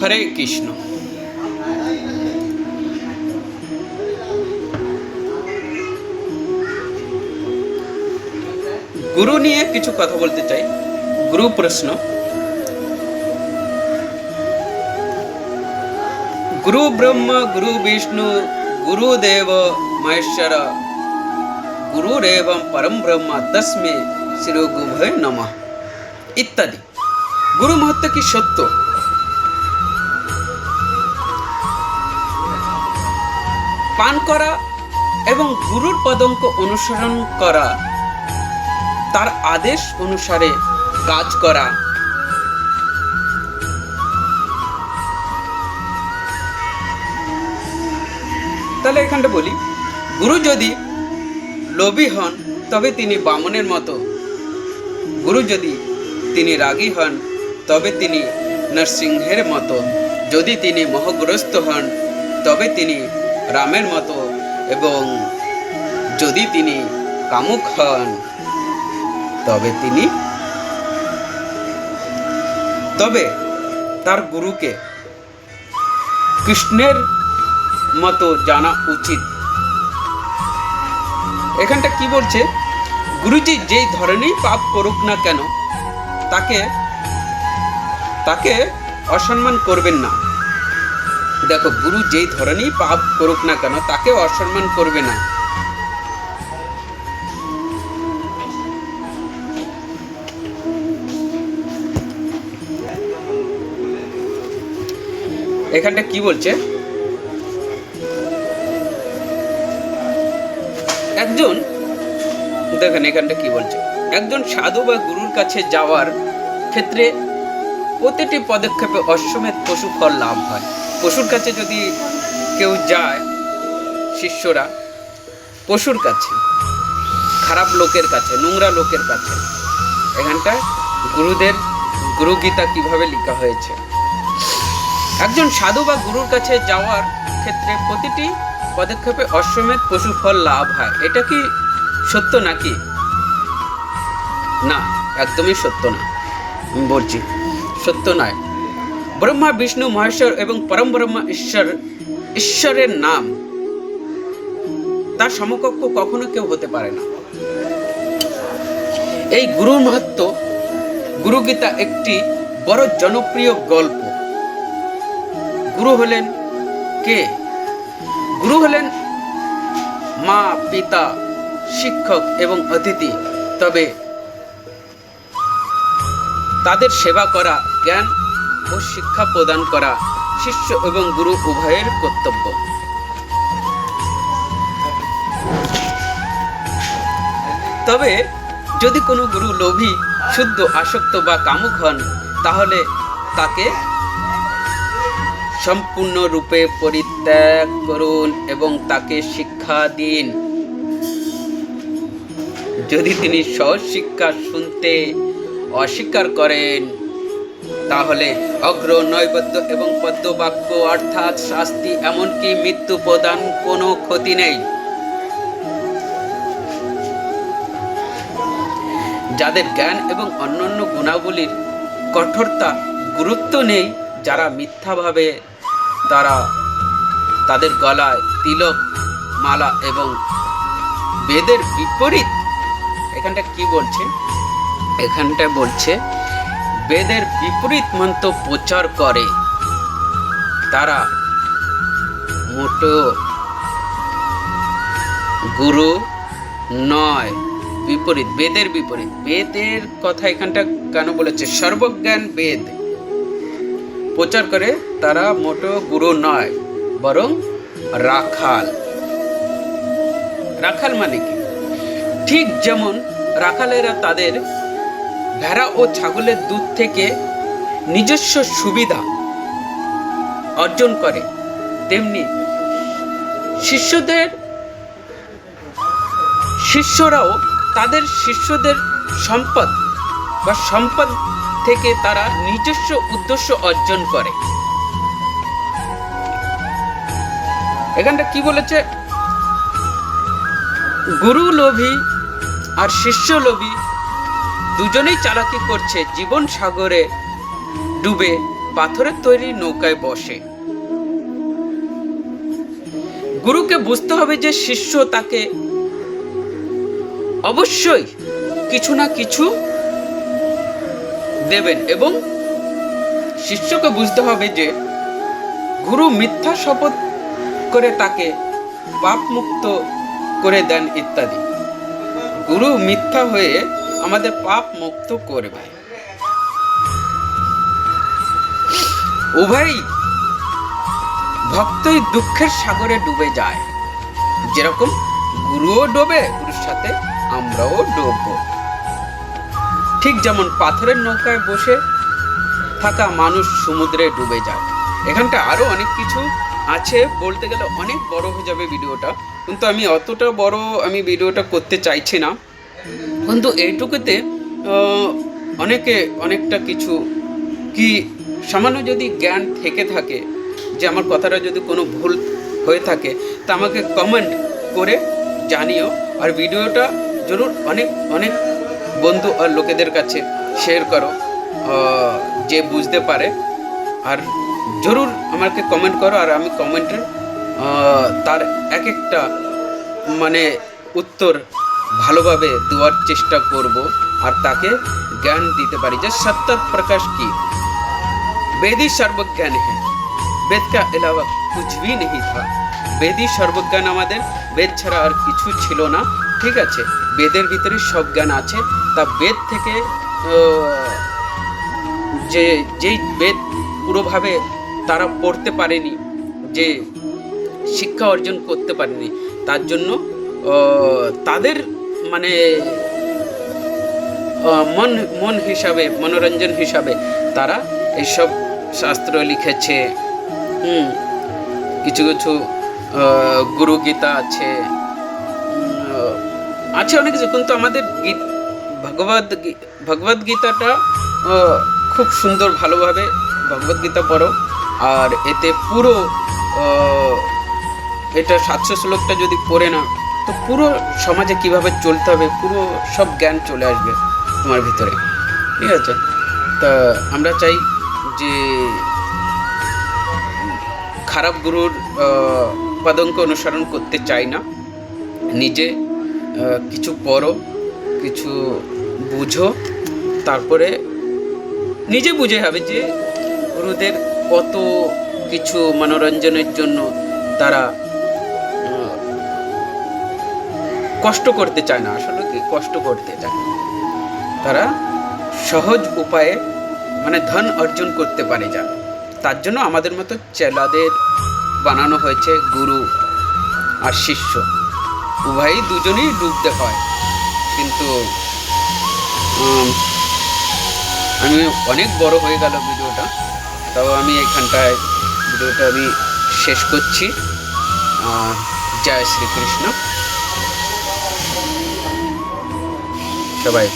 হরে কৃষ্ণ। গুরু নিয়ে কিছু কথা বলতে চাই। গুরু প্রশ্ন, গুরু ব্রহ্ম, গুরু বিষ্ণু গুরুদেব মহেশ্বর গুরুরেবম পরম ব্রহ্ম, তস্মে শ্রী গুভয় নমঃ। ইত্যাদি। গুরু মহত্ব কি সত্য? পান করা এবং গুরুর পদঙ্ক অনুসরণ করা, তার আদেশ অনুসারে কাজ করা। তাহলে এখানটা বলি, গুরু যদি লোভী হন, তবে তিনি বামনের মতো। গুরু যদি তিনি রাগী হন তবে তিনি নরসিংহের মতো। যদি তিনি মোহগ্রস্ত হন, তবে তিনি রামের মতো এবং যদি তিনি কামুক হন, তবে তিনি তবে তার গুরুকে কৃষ্ণের মতো জানা উচিত। এখানটা কি বলছে? গুরুজি যেই ধরনেরই পাপ করুক না কেন, তাকে তাকে অসম্মান করবেন না। দেখো, গুরু যেই ধরনেরই পাপ করুক না কেন তাকে অসম্মান করবে না। এখানটা কি বলছে? একজন, দেখেন এখানটা কি বলছে? একজন সাধু বা গুরুর কাছে যাওয়ার ক্ষেত্রে প্রতিটি পদক্ষেপে অশ্বমেধ পশু ফল লাভ হয়। পশুর কাছে যদি কেউ যায়, শিষ্যরা, পশুর কাছে, খারাপ লোকের কাছে, নোংরা লোকের কাছে এখানটায় গুরুদের গুরু গীতা কীভাবে লেখা হয়েছে? একজন সাধু বা গুরুর কাছে যাওয়ার ক্ষেত্রে প্রতিটি পদক্ষেপে অশ্বমেধ পশু ফল লাভ হয়। এটা কি সত্য নাকি? না, একদমই সত্য না। বলছি সত্য নয়। ব্রহ্মা, বিষ্ণু, মহেশ্বর এবং পরম ব্রহ্মা ঈশ্বর, ঈশ্বরের নাম। তার সমকক্ষ কখনো কেউ হতে পারে না। এই গুরুর মাহাত্ম গুরুগীতা একটি বড় জনপ্রিয় গল্প। গুরু হলেন কে? গুরু হলেন মা, পিতা, শিক্ষক এবং অতিথি। তবে তাদের সেবা করা জ্ঞান ও শিক্ষা প্রদান করা শিষ্য এবং গুরু উভয়ের কর্তব্য। তবে যদি কোনো গুরু লোভী, শুদ্ধ, আসক্ত বা কামুক হন, তাহলে তাকে সম্পূর্ণরূপে পরিত্যাগ করুন এবং তাকে শিক্ষা দিন। যদি তিনি সহজ শিক্ষা শুনতে অস্বীকার করেন তাহলে অগ্র, নৈবেদ্য এবং পদ্য বাক্য অর্থাৎ শাস্তি এমনকি মৃত্যু প্রদান কোনো ক্ষতি নেই। যাদের জ্ঞান এবং অন্যান্য গুণাবলীর কঠোরতা গুরুত্ব নেই, যারা মিথ্যাভাবে তারা তাদের গলায় তিলক, মালা এবং বেদের বিপরীত। এখানটা কি বলছে? এখানটা বলছে বেদের বিপরীত মন্ত্র প্রচার করে। তারা মোটো গুরু নয়, বিপরীত, বেদের বিপরীত। বেদের কথা এখানটা কেন বলেছে? সর্বজ্ঞান বেদ প্রচার করে তারা মোটো গুরু নয়, বরং রাখাল। রাখাল মানে কি? ঠিক যেমন রাখালেরা তাদের ভেড়া ও ছাগলের দুধ থেকে নিজস্ব সুবিধা অর্জন করে। তেমনি শিষ্যদের শিষ্যরাও তাদের শিষ্যদের সম্পদ বা সম্পদ থেকে তারা নিজস্ব উদ্দেশ্য অর্জন করে। এখানটা কি বলেছে? গুরু লোভী আর শিষ্য লোভী দুজনেই চালাকি করছে, জীবন সাগরে ডুবে পাথরের তৈরি নৌকায় বসে। গুরুকে বুঝতে হবে যে শিষ্য তাকে অবশ্যই কিছু না কিছু দেবেন এবং শিষ্যকে বুঝতে হবে যে গুরু মিথ্যা শপথ করে তাকে পাপ মুক্ত করে দেন ইত্যাদি। গুরু মিথ্যা হয়ে আমাদের পাপ মুক্ত করবে। উভয়ই ভক্তই দুঃখের সাগরে ডুবে যায়। যেরকম গুরুও ডোবে, গুরুর সাথে আমরাও ডুবব। ঠিক যেমন পাথরের নৌকায় বসে থাকা মানুষ সমুদ্রে ডুবে যায়। এখানটা আরও অনেক কিছু আছে, বলতে গেলে অনেক বড় হয়ে যাবে ভিডিওটা। কিন্তু আমি অতটা বড় আমি ভিডিওটা করতে চাইছি না। কিন্তু এইটুকুতে অনেকে, অনেকটা কিছু কি সামান্য যদি জ্ঞান থেকে থাকে, যে আমার কথাটা যদি কোনো ভুল হয়ে থাকে, তা আমাকে কমেন্ট করে জানিও। আর ভিডিওটা জরুর অনেক অনেক বন্ধু আর লোকেদের কাছে শেয়ার করো যে বুঝতে পারে। আর জরুর আমাকে কমেন্ট করো, আর আমি কমেন্টের তার এক একটা মানে উত্তর ভালোভাবে দেওয়ার চেষ্টা করব আর তাকে জ্ঞান দিতে পারি যে সত্য প্রকাশ কি। বেদি সর্বজ্ঞান হ্যাঁ। বেদ কা কুছ নেই থা। বেদই সর্বজ্ঞান আমাদের, বেদ ছাড়া আর কিছু ছিল না, ঠিক আছে? বেদের ভিতরে সব জ্ঞান আছে। তা বেদ থেকে যে, যেই বেদ পুরোভাবে তারা পড়তে পারেনি, যে শিক্ষা অর্জন করতে পারেনি, তার জন্য তাদের মানে মন মন হিসাবে, মনোরঞ্জন হিসাবে তারা এইসব শাস্ত্র লিখেছে। হুম, কিছু কিছু গুরু গীতা আছে। আছে অনেক কিছু, কিন্তু আমাদের গীত ভগবদ ভগবদ গীতাটা খুব সুন্দর ভালোভাবে ভগবদ গীতা পড়ো। আর এতে পুরো এটা সাতশো শ্লোকটা যদি পড়ে না তো পুরো সমাজে কীভাবে চলতে হবে, পুরো সব জ্ঞান চলে আসবে তোমার ভিতরে। ঠিক আছে? তা আমরা চাই যে খারাপ গুরুর পদঙ্ক অনুসরণ করতে চাই না। নিজে কিছু পড়ো, কিছু বুঝো, তারপরে নিজে বুঝে হবে যে গুরুদের কত কিছু মনোরঞ্জনের জন্য তারা কষ্ট করতে চায় না, আসলে কি কষ্ট করতে চায়। তারা সহজ উপায়ে মানে ধন অর্জন করতে পারে যাবে তার জন্য আমাদের মতো চেলাদের বানানো হয়েছে গুরু আর শিষ্য। উভয়ই দুজনেই ডুবতে হয়। কিন্তু আমি অনেক বড় হয়ে গেল ভিডিওটা। তাও আমি এখানটায় ভিডিওটা আমি শেষ করছি। জয় শ্রীকৃষ্ণ। সবাই